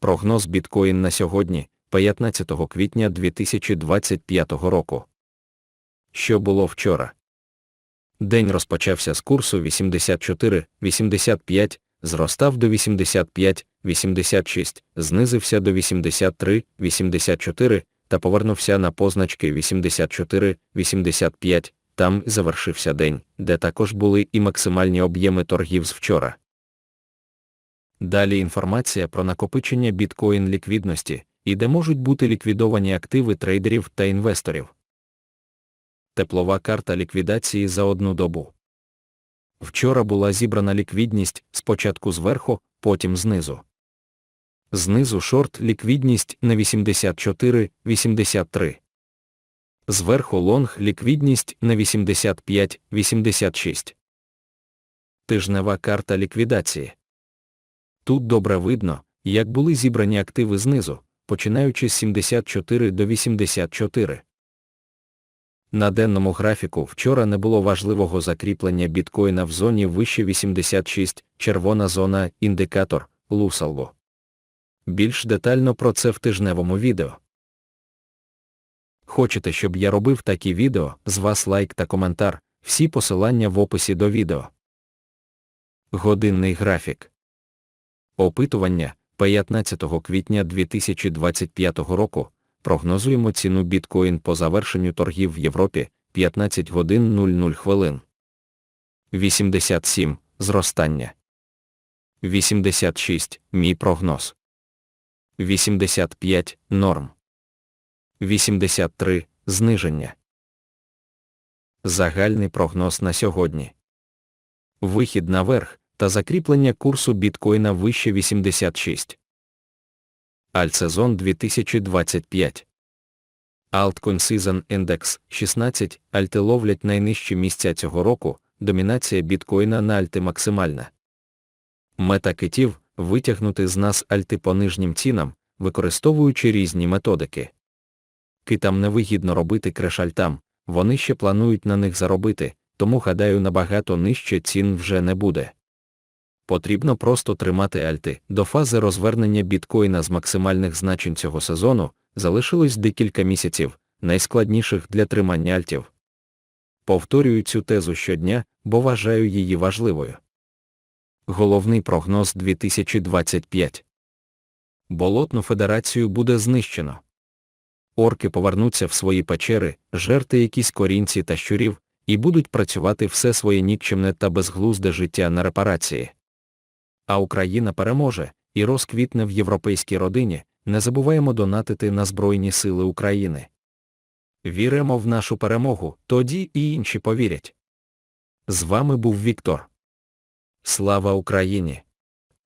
Прогноз біткоін на сьогодні, 15 квітня 2025 року. Що було вчора? День розпочався з курсу 84-85, зростав до 85-86, знизився до 83-84 та повернувся на позначки 84-85, там завершився день, де також були і максимальні об'єми торгів з вчора. Далі інформація про накопичення біткоін ліквідності і де можуть бути ліквідовані активи трейдерів та інвесторів. Теплова карта ліквідації за одну добу. Вчора була зібрана ліквідність спочатку зверху, потім знизу. Знизу шорт ліквідність на 84-83. Зверху лонг ліквідність на 85-86. Тижнева карта ліквідації. Тут добре видно, як були зібрані активи знизу, починаючи з 74 до 84. На денному графіку вчора не було важливого закріплення біткоїна в зоні вище 86, червона зона, індикатор, лусалво. Більш детально про це в тижневому відео. Хочете, щоб я робив такі відео, з вас лайк та коментар, всі посилання в описі до відео. Годинний графік. Опитування 15 квітня 2025 року. Прогнозуємо ціну біткоін по завершенню торгів в Європі 15 годин 00 хвилин. 87 зростання. 86 мій прогноз. 85 норм. 83 зниження. Загальний прогноз на сьогодні. Вихід наверх та закріплення курсу біткоїна вище 86. Альтсезон 2025. Altcoin Season Index 16. Альти ловлять найнижчі місця цього року. Домінація біткоїна на альти максимальна. Мета китів витягнути з нас альти по нижнім цінам, використовуючи різні методики. Китам невигідно робити крешальтам, вони ще планують на них заробити, тому гадаю набагато нижче цін вже не буде. Потрібно просто тримати альти. До фази розвернення біткоїна з максимальних значень цього сезону залишилось декілька місяців, найскладніших для тримання альтів. Повторюю цю тезу щодня, бо вважаю її важливою. Головний прогноз 2025 Болотну федерацію буде знищено. Орки повернуться в свої печери, жерти якісь корінці та щурів, і будуть працювати все своє нікчемне та безглузде життя на репарації а Україна переможе і розквітне в європейській родині, не забуваємо донатити на Збройні Сили України. Віримо в нашу перемогу, тоді і інші повірять. З вами був Віктор. Слава Україні!